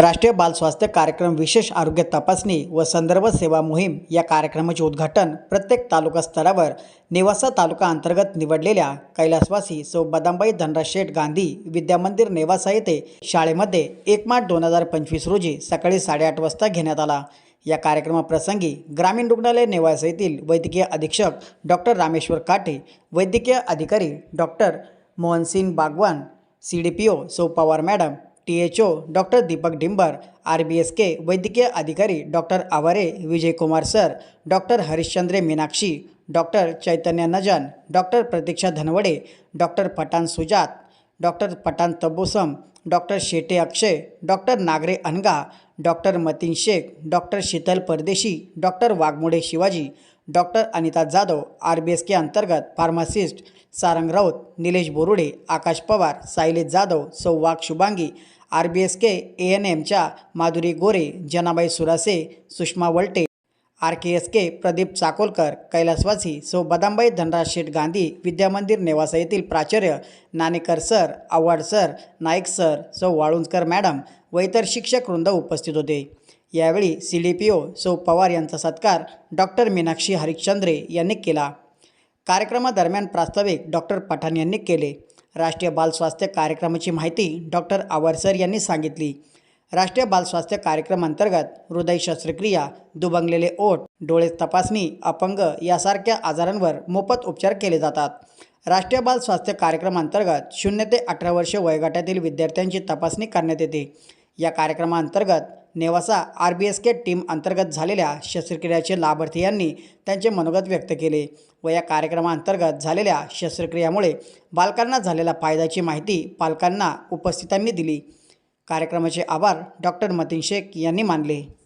राष्ट्रीय बाल स्वास्थ्य कार्यक्रम विशेष आरोग्य तपासणी व संदर्भ सेवा मोहीम या कार्यक्रमाचे उद्घाटन प्रत्येक तालुका स्तरावर नेवासा तालुका अंतर्गत निवडलेल्या कैलासवासी सौ बदामबाई धनराज शेठ गांधी विद्यामंदिर नेवासा येथे शाळेमध्ये एक मार्च दोन हजार पंचवीस रोजी सकाळी साडेआठ वाजता घेण्यात आला. या कार्यक्रमाप्रसंगी ग्रामीण रुग्णालय नेवासा येथील वैद्यकीय अधीक्षक डॉक्टर रामेश्वर काटे वैद्यकीय अधिकारी doctor Mohansingh Bagwan C D P O सौ Pawar madam T H O doctor Deepak Dimber R B S K वैद्यकीय अधिकारी doctor Aware Vijaykumar sir doctor Harishchandre Meenakshi doctor Chaitanya Najan doctor Pratiksha Dhanawade doctor Pathan Sujat doctor Pathan Tabbusum doctor Shete Akshay doctor Nagare Anaga doctor Matin Shaikh doctor Sheetal Pardeshi doctor Waghmode Shivaji doctor Anita Jadhav R B S K अंतर्गत pharmacist Sarang Raut Nilesh Borude Akash Pawar Sailesh Jadhav सौ Wagh Shubhangi R B S K A N एमच्या Madhuri Gore Janabai Surase Sushma Walte R K S K Pradeep Chakolkar कैलासवासी सौ बदामबाई धनराज शेठ गांधी विद्यामंदिर नेवासा येथील प्राचार्य Nanekar sir Avhad sir Naik sir सौ Walunjkar madam व इतर शिक्षक वृंद उपस्थित होते. यावेळी सी डी पी ओ सौ पवार यांचा सत्कार डॉक्टर मीनाक्षी हरिश्चंद्रे यांनी केला. कार्यक्रमादरम्यान प्रास्ताविक डॉक्टर पठाण यांनी केले. राष्ट्रीय बाल स्वास्थ्य कार्यक्रमाची माहिती डॉक्टर आवारसर यांनी सांगितली. राष्ट्रीय बाल स्वास्थ्य कार्यक्रम अंतर्गत हृदय शस्त्रक्रिया दुबंगलेले ओठ डोळे तपासणी अपंग यासारख्या आजारांवर मोफत उपचार केले जातात. राष्ट्रीय बाल स्वास्थ्य कार्यक्रम अंतर्गत शून्य ते अठरा वर्ष वयोगटातील विद्यार्थ्यांची तपासणी करण्यात येते. या कार्यक्रमाअंतर्गत Newasa R B S K team अंतर्गत झालेल्या शस्त्रक्रियाचे लाभार्थी यांनी त्यांचे मनोगत व्यक्त केले व या कार्यक्रमाअंतर्गत झालेल्या शस्त्रक्रियामुळे बालकांना झालेल्या फायद्याची माहिती पालकांना उपस्थितांनी दिली. कार्यक्रमाचे आभार डॉक्टर मतीन शेख यांनी मानले.